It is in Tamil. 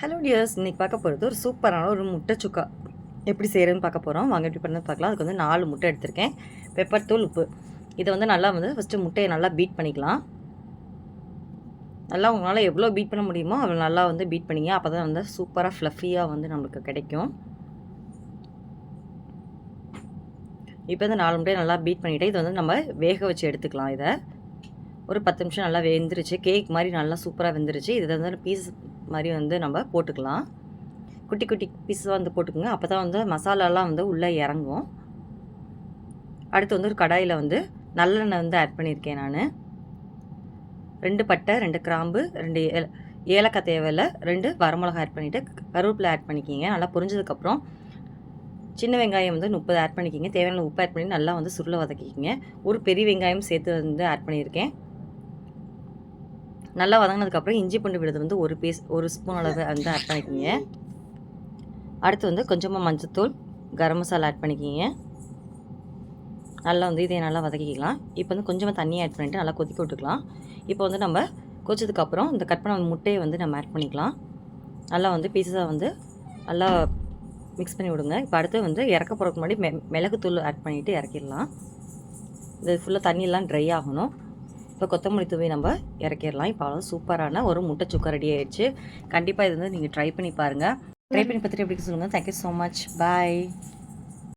ஹலோ டியர்ஸ் இன்னைக்கு பார்க்க போகிறது ஒரு சூப்பரான ஒரு முட்டை சுக்கா எப்படி செய்கிறதுன்னு பார்க்க போகிறோம் வாங்க எப்படி பண்ணி பார்க்கலாம். அதுக்கு வந்து நாலு முட்டை எடுத்திருக்கேன். பெப்பர் தூள் உப்பு. இதை வந்து நல்லா வந்து ஃபஸ்ட்டு முட்டையை நல்லா பீட் பண்ணிக்கலாம். நல்லா உங்களால் எவ்வளோ பீட் பண்ண முடியுமோ அவ்வளோ நல்லா வந்து பீட் பண்ணிங்க. அப்போ தான் வந்து சூப்பராக ஃப்ளஃபியாக வந்து நம்மளுக்கு கிடைக்கும். இப்போ இந்த நாலு முட்டையை நல்லா பீட் பண்ணிவிட்டு இதை வந்து நம்ம வேக வச்சு எடுத்துக்கலாம் இதை. ஒரு பத்து நிமிஷம் நல்லா வெந்துருச்சு. கேக் மாதிரி நல்லா சூப்பராக வெந்துருச்சு. இதை வந்து பீஸ் மாதிரி வந்து நம்ம போட்டுக்கலாம். குட்டி குட்டி பீஸாக வந்து போட்டுக்கோங்க. அப்போ தான் வந்து மசாலாலாம் வந்து உள்ளே இறங்கும். அடுத்து வந்து ஒரு கடாயில் வந்து நல்லெண்ணெய் வந்து ஆட் பண்ணியிருக்கேன் நான். ரெண்டு பட்டை ரெண்டு கிராம்பு ரெண்டு ஏல ஏலக்காய் தேவையில்ல ரெண்டு வரமிளகா ஆட் பண்ணிவிட்டு கருவேப்பிலை ஆட் பண்ணிக்கிங்க. நல்லா புரிஞ்சதுக்கப்புறம் சின்ன வெங்காயம் வந்து முப்பது ஆட் பண்ணிக்கிங்க. தேவையான உப்பு ஆட் பண்ணி நல்லா வந்து சுருளை வதக்கிக்கிங்க. ஒரு பெரிய வெங்காயம் சேர்த்து வந்து ஆட் பண்ணியிருக்கேன். நல்லா வதங்கினதுக்கப்புறம் இஞ்சி பூண்டு விழுது வந்து ஒரு பீஸ் ஒரு ஸ்பூன் அளவு வந்து ஆட் பண்ணிக்கிங்க. அடுத்து வந்து கொஞ்சமாக மஞ்சத்தூள் கரம் மசாலா ஆட் பண்ணிக்கிங்க. நல்லா வந்து இதை நல்லா வதக்கிக்கலாம். இப்போ வந்து கொஞ்சமாக தண்ணி ஆட் பண்ணிவிட்டு நல்லா கொதிக்க விட்டுக்கலாம். இப்போ வந்து நம்ம கொதிச்சதுக்கப்புறம் இந்த கட் பண்ண முட்டையை வந்து நம்ம ஆட் பண்ணிக்கலாம். நல்லா வந்து பீஸஸாக வந்து நல்லா மிக்ஸ் பண்ணி விடுங்க. இப்போ அடுத்து வந்து இறக்க போகிறதுக்கு முன்னாடி மெ மிளகுத்தூள் ஆட் பண்ணிவிட்டு இறக்கிடலாம். இது ஃபுல்லாக தண்ணியெல்லாம் ட்ரை ஆகணும். இப்போ கொத்தமல்லி தூவி நம்ம இறக்கிடலாம். இப்போ அவ்வளோ சூப்பரான ஒரு முட்டை சுக்கா ரெடி ஆயிடுச்சு. கண்டிப்பாக இது வந்து நீங்கள் ட்ரை பண்ணி பாருங்கள் ட்ரை பண்ணி பார்த்துட்டு எப்படி சொல்லுங்கள் தேங்க்யூ ஸோ மச் பாய்